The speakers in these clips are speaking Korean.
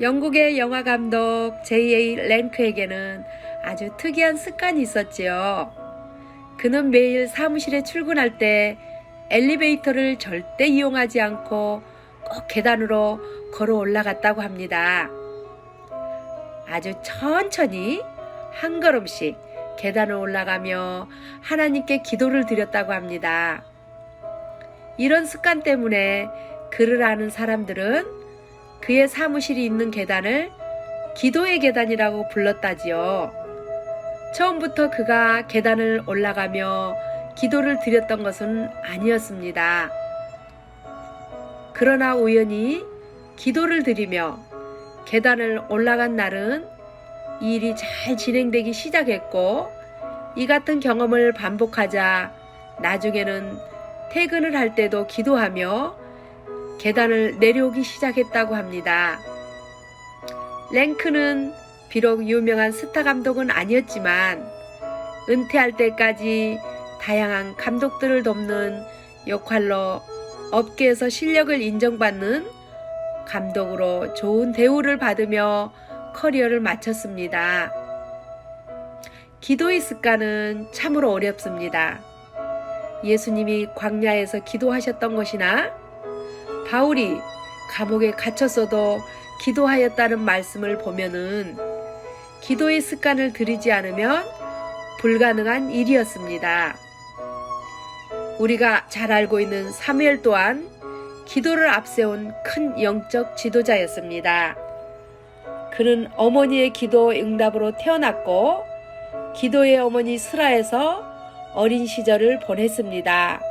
영국의 영화 감독 J.A. 랭크에게는 아주 특이한 습관이 있었지요. 그는 매일 사무실에 출근할 때 엘리베이터를 절대 이용하지 않고 꼭 계단으로 걸어 올라갔다고 합니다. 아주 천천히 한 걸음씩 계단을 올라가며 하나님께 기도를 드렸다고 합니다. 이런 습관 때문에 그를 아는 사람들은 그의 사무실이 있는 계단을 기도의 계단이라고 불렀다지요. 처음부터 그가 계단을 올라가며 기도를 드렸던 것은 아니었습니다. 그러나 우연히 기도를 드리며 계단을 올라간 날은 이 일이 잘 진행되기 시작했고 이 같은 경험을 반복하자 나중에는 퇴근을 할 때도 기도하며 계단을 내려오기 시작했다고 합니다. 랭크는 비록 유명한 스타 감독은 아니었지만 은퇴할 때까지 다양한 감독들을 돕는 역할로 업계에서 실력을 인정받는 감독으로 좋은 대우를 받으며 커리어를 마쳤습니다. 기도의 습관은 참으로 어렵습니다. 예수님이 광야에서 기도하셨던 것이나 바울이 감옥에 갇혔어도 기도하였다는 말씀을 보면은 기도의 습관을 들이지 않으면 불가능한 일이었습니다. 우리가 잘 알고 있는 사무엘 또한 기도를 앞세운 큰 영적 지도자였습니다. 그는 어머니의 기도 응답으로 태어났고 기도의 어머니 스라에서 어린 시절을 보냈습니다.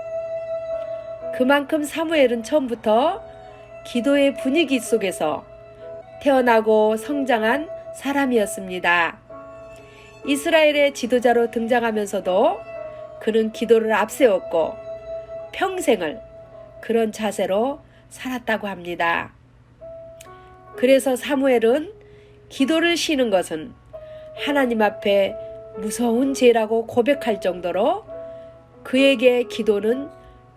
그만큼 사무엘은 처음부터 기도의 분위기 속에서 태어나고 성장한 사람이었습니다. 이스라엘의 지도자로 등장하면서도 그는 기도를 앞세웠고 평생을 그런 자세로 살았다고 합니다. 그래서 사무엘은 기도를 쉬는 것은 하나님 앞에 무서운 죄라고 고백할 정도로 그에게 기도는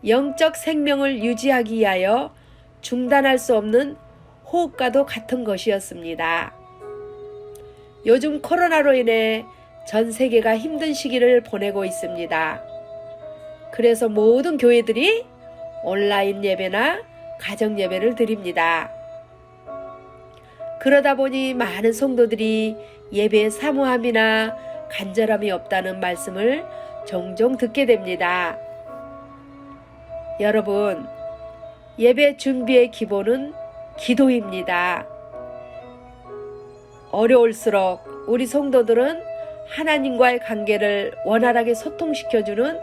영적 생명을 유지하기 위하여 중단할 수 없는 호흡과도 같은 것이었습니다. 요즘 코로나로 인해 전 세계가 힘든 시기를 보내고 있습니다. 그래서 모든 교회들이 온라인 예배나 가정 예배를 드립니다. 그러다 보니 많은 성도들이 예배의 사모함이나 간절함이 없다는 말씀을 종종 듣게 됩니다. 여러분, 예배 준비의 기본은 기도입니다. 어려울수록 우리 성도들은 하나님과의 관계를 원활하게 소통시켜주는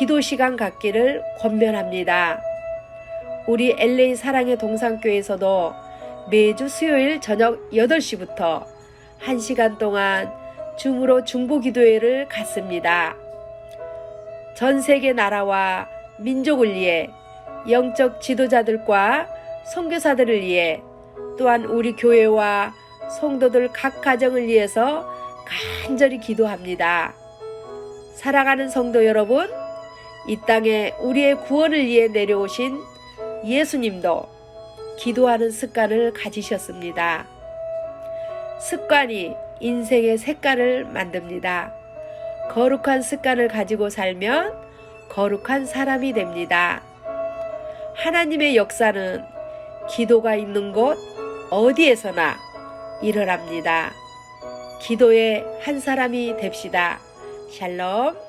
기도 시간 갖기를 권면합니다. 우리 LA 사랑의 동산교회에서도 매주 수요일 저녁 8시부터 1시간 동안 줌으로 중보 기도회를 갖습니다. 전 세계 나라와 민족을 위해 영적 지도자들과 선교사들을 위해 또한 우리 교회와 성도들 각 가정을 위해서 간절히 기도합니다. 사랑하는 성도 여러분, 이 땅에 우리의 구원을 위해 내려오신 예수님도 기도하는 습관을 가지셨습니다. 습관이 인생의 색깔을 만듭니다. 거룩한 습관을 가지고 살면 거룩한 사람이 됩니다. 하나님의 역사는 기도가 있는 곳 어디에서나 일어납니다. 기도의 한 사람이 됩시다. 샬롬.